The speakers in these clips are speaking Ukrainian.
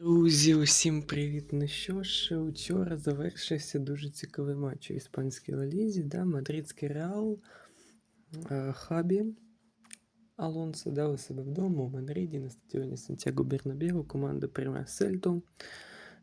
Друзі, усім привіт! Ну що ж, учора завершився дуже цікавий матч у іспанській лалізі, да, Мадридський Реал, е, Хабі, Алонсо дав у себе вдома у Мадриді на стадіоні Сантьяго Бернабігу Команда прийме Сельту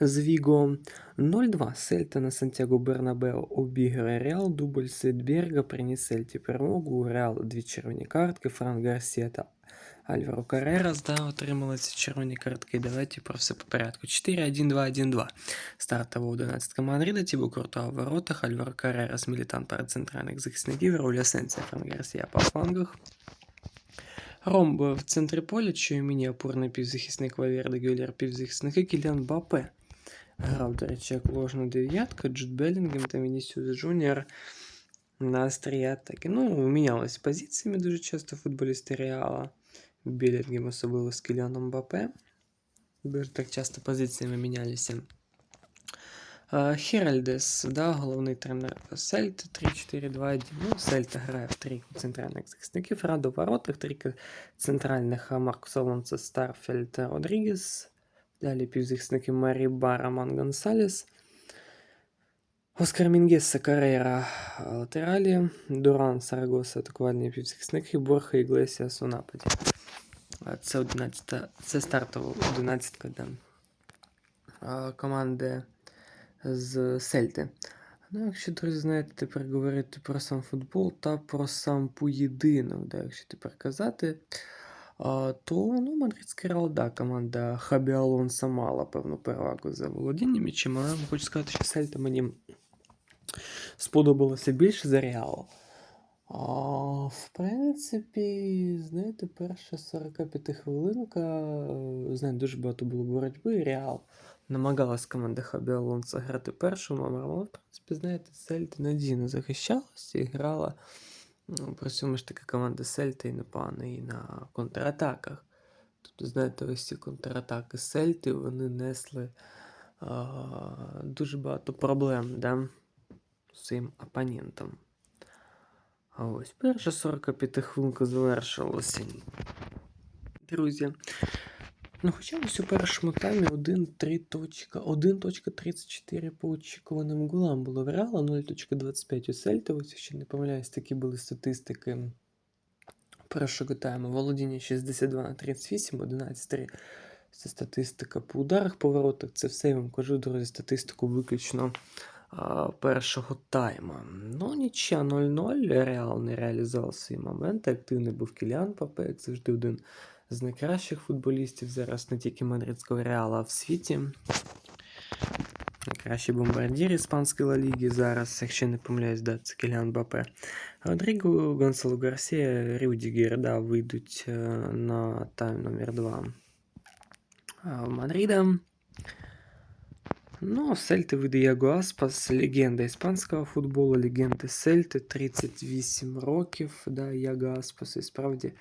з Віго 0-2. Сельта на Сантьяго Бернабеу обіграє Реал. Дубль Сейдберга приніс Сельті перемогу. Реал дві червоні картки, Франк Гарсія та Альваро Карерас, да, отримали ці червоні картки. Давайте про все по порядку. 4-1-2-1-2. Стартова 11 Мадрида, Тібо Куртуа в воротах, Альваро Карерас, Мілітан перед центральних захисників, Рауль Асенсія, Франк Гарсія по флангах. Ромб в центрі поля, Чуєміні опорний півзахисник Валерде Гюлєр, півзахисники Кіліан Бапе. Грав, до речі, як ложна дев'ятка, Джуд Белінгем та Вінісіус Джуніор на острі атаки. Ну, мінялись позиціями дуже часто футболісти Реала. Белінгем особливо з Кіліаном Бапе. Дуже так часто позиціями мінялися. Херальдес, да, головний тренер Сельти 3-4-2-1. Ну, Сельта грає в три центральних захисників. Радо воротах, три центральних Маркус Алонсо, Старфельд та Родрігес. Далі півзахисники Марі Ба, Роман Гонсалес. Оскар Мінгеса, Карейра латералі, Дуран, Сарагоса, атакувальні півзахисники, Борха Іглесіас у нападі. Це 11, це стартова 11 да. А, команди з Сельти. Ну, якщо, друзі, знаєте, тепер говорити про сам футбол та про сам поєдинок, да, якщо тепер казати, то ну, Мадридський Реал, да, команда Хабі Алонса мала певну перевагу за володінням м'ячем, але хочу сказати, що Сельта мені сподобалося більше за Реал. А, в принципі, знаєте, перша 45 хвилинка, е, знаєте, дуже багато було боротьби. Реал намагалась команда Хабі Алонсо грати першим номером, але, в принципі, знаєте, Сельта надійно захищалася і грала. Ну, при цьому ж таки команда Сельта і непогана і на контратаках. Тобто, знаєте, ось ці контратаки Сельти, вони несли а, дуже багато проблем, да? своїм опонентам. А ось перша 45 хвилинка завершилася. Друзі. Ну, хоча ось у першому таймі 1.34 по очікуваним голам було в Реала, 0.25 у Сельта. Ось, якщо не помиляюсь, такі були статистики першого тайму. Володіння 62 на 38, 11-3. Це статистика по ударах по воротах. Це все я вам кажу, друзі, статистику виключно а, першого тайма. Ну, нічия 0-0. Реал не реалізував свої моменти. Активний був Кіліан Папе, як завжди один з найкращих футболістів зараз не тільки мадридського Реала, а в світі. Найкращий бомбардір іспанської Ла Ліги зараз, якщо не помиляюсь, да, це Кіліан Бапе. Родріго, Гонсало Гарсія, Рюдігер, да, вийдуть е, на тайм номер 2 в Мадрида. Ну, Сельти вийде Яго Аспас, легенда іспанського футболу, легенда Сельти, 38 років, да, Яго Аспас, і справді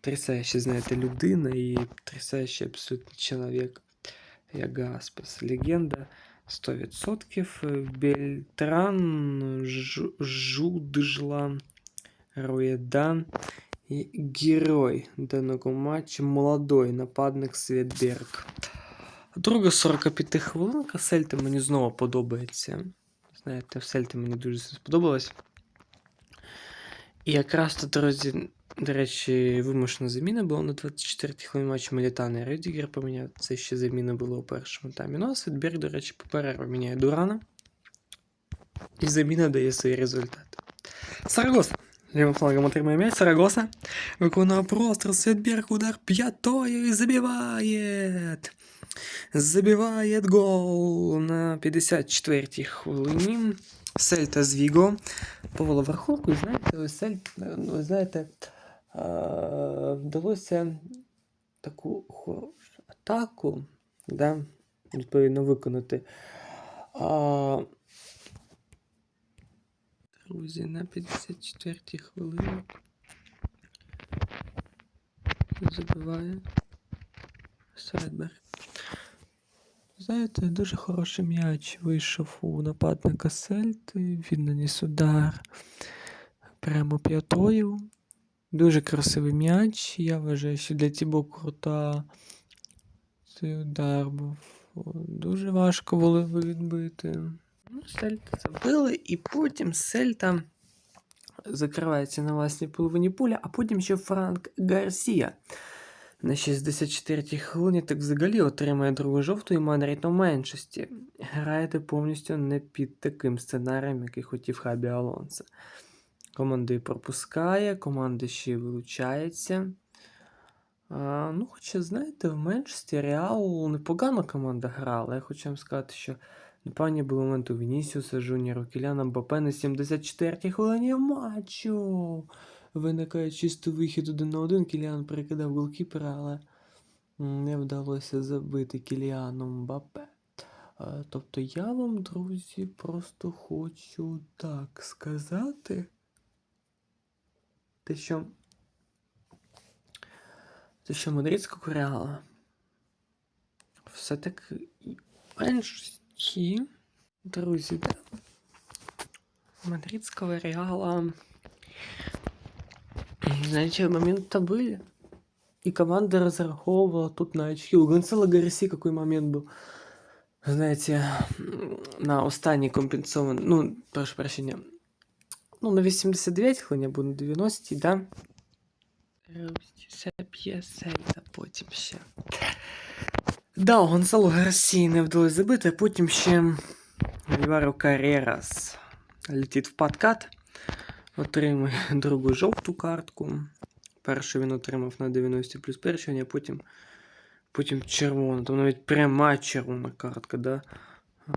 потрясаюча, знаєте, людина і потрясаючий абсолютно чоловік. Яго Аспас, легенда 100%. Бельтран, Жу- Жуджла, Руеда і герой даного матчу молодой нападник Светберг. Друга 45 хвилинка Сельта мені знову подобається. Знаєте, в Сельті мені дуже сподобалось. І якраз тут, друзі, до речі, вимушена заміна була на 24-й хвилині матчу Мелітана і Рюдігер поміняв. Це ще заміна була у першому таймі. Ну, а Светберг, до речі, по перерві міняє Дурана. І заміна дає свої результати. Сарагоса. Лівим флангом отримує м'яч. Сарагоса. Виконує простріл. Светберг удар п'ятою і забиває. Забиває гол на 54-й хвилині. Сельта з Віго. Повело верховку, і знаєте, ось Сельт, ну, ви знаєте, а, Вдалося таку хорошу атаку, да, відповідно, виконати. А, друзі, на 54-й хвилині забиває Средберг. Знаєте, дуже хороший м'яч вийшов у нападника Сельти. Він наніс удар прямо п'ятою. Дуже красивий м'яч. Я вважаю, що для Тібо Крута цей удар був дуже важко було відбити. Ну, Сельта забили, і потім Сельта закривається на власній половині поля, а потім ще Франк Гарсія. На 64-й хвилині так взагалі отримає другу жовту і Манріт у меншості. Граєте повністю не під таким сценарієм, який хотів Хабі Алонсо. Команда і пропускає, команда ще й вилучається. А, ну, хоча, знаєте, в меншості Реал непогано команда грала. Я хочу вам сказати, що непевні були моменти у Вінісіуса, Жуніора, Кіляна, Мбапе на 74-й хвилині матчу. Виникає чистий вихід один на один. Кіліан перекидав голкіпера, але не вдалося забити Кіліану Мбапе. Тобто я вам, друзі, просто хочу так сказати. Те, що. Те, що Мадридського реала. Все-таки меншості, друзі, да. Мадридского реала. Знаете, моменты были. И команда разраховывала тут на очки. У Гонсала Гарси какой момент был. Знаете, м, на останній компенсований. Ну, прошу прощення. Ну, на 89 хвилині або на 90, да? Це п'єсельта потім ще. Да, у Гонсало Гарсі не вдалося забити, а потім ще Альваро Карерас летить в подкат, отримує другу жовту картку. Першу він отримав на 90 плюс перший, а потім, потім червону. Там навіть пряма червона картка, да?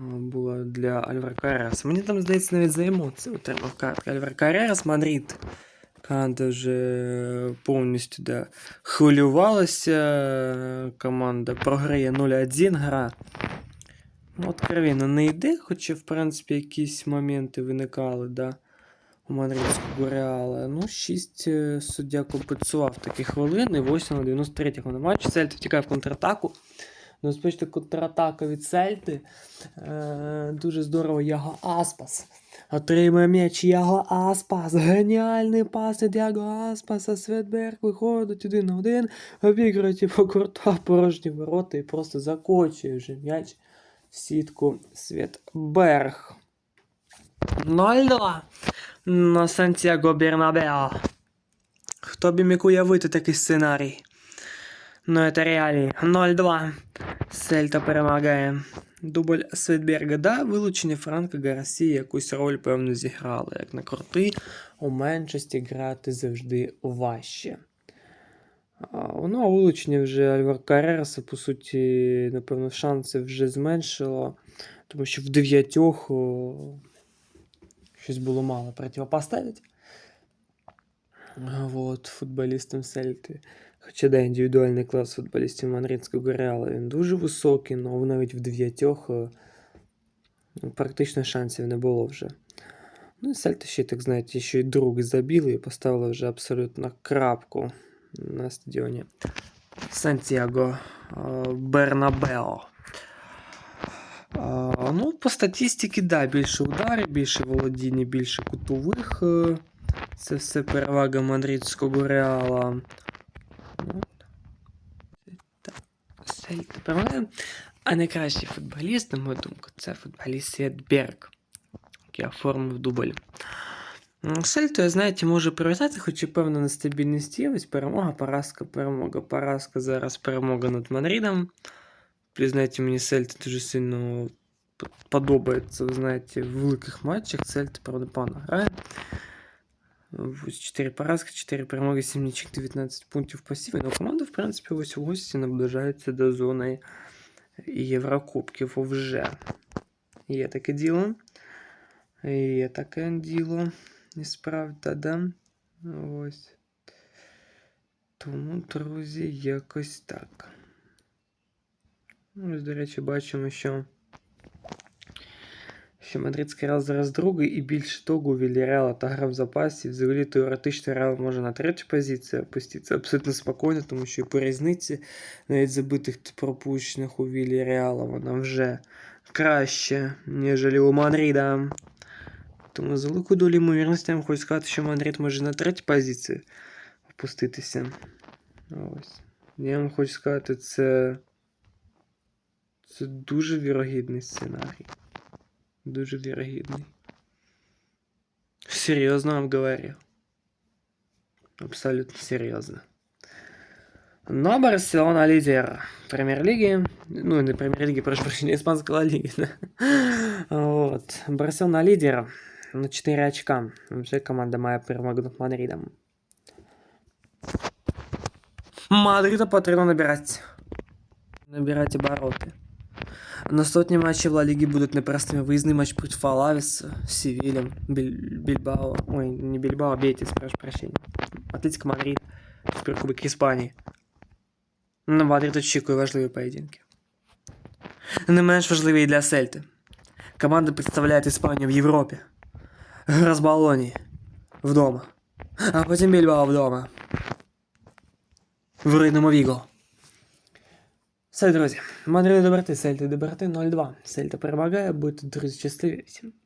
Була для Альвара Карераса. Мені там, здається, навіть за емоції отримав картку. Альвар Карерас, Мадрид. Команда вже повністю да, хвилювалася. Команда програє 0-1 гра. Ну, откровенно не йде, хоча, в принципі, якісь моменти виникали, да, у Мадридського Реала. Ну, 6 е, суддя компенсував такі хвилини, 8 на 93 хвилини матч. Сельта втікає в контратаку. Ну, спочатку контратака від Сельти. Е, дуже здорово Яго Аспас. Отримує м'яч Яго Аспас. Геніальний пас від Яго Аспаса. Светберг виходить один на один. Обігрує по курта порожні ворота і просто закочує вже м'яч в сітку Светберг. 0-2 на Сантьяго Бернабео. Хто б міг уявити такий сценарій? Ну, це реалії. 0-2. Сельта перемагає. Дубль Светберга, да, вилучення Франка Гарсі якусь роль, певно, зіграли. Як на крути, у меншості грати завжди важче. Ну, а вилучення вже Альвар Карераса, по суті, напевно, шанси вже зменшило, тому що в дев'ятьох щось було мало противопоставити. Вот, футболістам Сельти. Хоча да, індивідуальний клас футболістів Мадридського Реала він дуже високий, але навіть в дев'ятьох е, ну, практично шансів не було вже. Ну і Сельта ще, так знаєте, ще й друг забили і поставили вже абсолютно крапку на стадіоні Сантьяго е, Бернабео. Ну, по статистиці, да, більше ударів, більше володіння, більше кутових. е, Це все перевага мадридського реала. Сельта перемагає. А найкращий футболіст, на мою думку, це футболіст Святберг, який оформив дубль. М, Сельту, знаєте, може привітати, хоч і певна нестабільність є. Ось перемога, поразка, перемога, поразка, зараз перемога над Мадридом. Плюс, знаєте, мені Сельта дуже сильно п- подобається, ви знаєте, в великих матчах Сельта, правда, погано грає. Ось 4 поразки, 4 перемоги, 7 нічок, 19 пунктів пасів. Ну, команда, в принципі, ось у гості наближається до зони Єврокубків вже. Є таке діло. Є таке діло. І справді, да? Ось. Тому, друзі, якось так. Ну, Ось, до речі, бачимо, що. Що Мадридський Реал зараз другий, і більше того, у Вільяреала та гра в запасі. Взагалі теоретично Реал може на третю позицію опуститися абсолютно спокійно, тому що і по різниці навіть забитих пропущених у Вільяреала вона вже краще, ніж у Мадрида. Тому з великою долі ймовірності я вам хочу сказати, що Мадрид може на третю позицію опуститися. Ось. Я вам хочу сказати, це. Це дуже вірогідний сценарій. Дуже вірогідний. Серйозно вам говорю. Абсолютно серьезно. Но Барселона лидер премьер-лиги. Ну, не премьер-лиги, прошу прощения, испанской Ла лиги. да. Вот. Барселона лидер на 4 очка. Вообще команда моя перемогу над Мадридом. Мадриду потрібно набирати. Набирати обороти. Наступні матчі в Ла Лігі будуть непростими. Виїзний матч проти Фалавіс, Севілем, Біль... Більбао. Ой, не Більбао, а Бетіс, прошу прощения. Атлетико Мадрид, Суперкубок Іспанії. На Мадрид очікує важливі поєдинки. Не менш важливі і для Сельти. Команда представляє Іспанію в Європі. Гра з Болоні. Вдома. А потім Більбао вдома. В рідному Віго. Все, друзі. Мадрид доброти, Сельта доброти 0-2. Сельта перемагає, щасливі. Всім пока.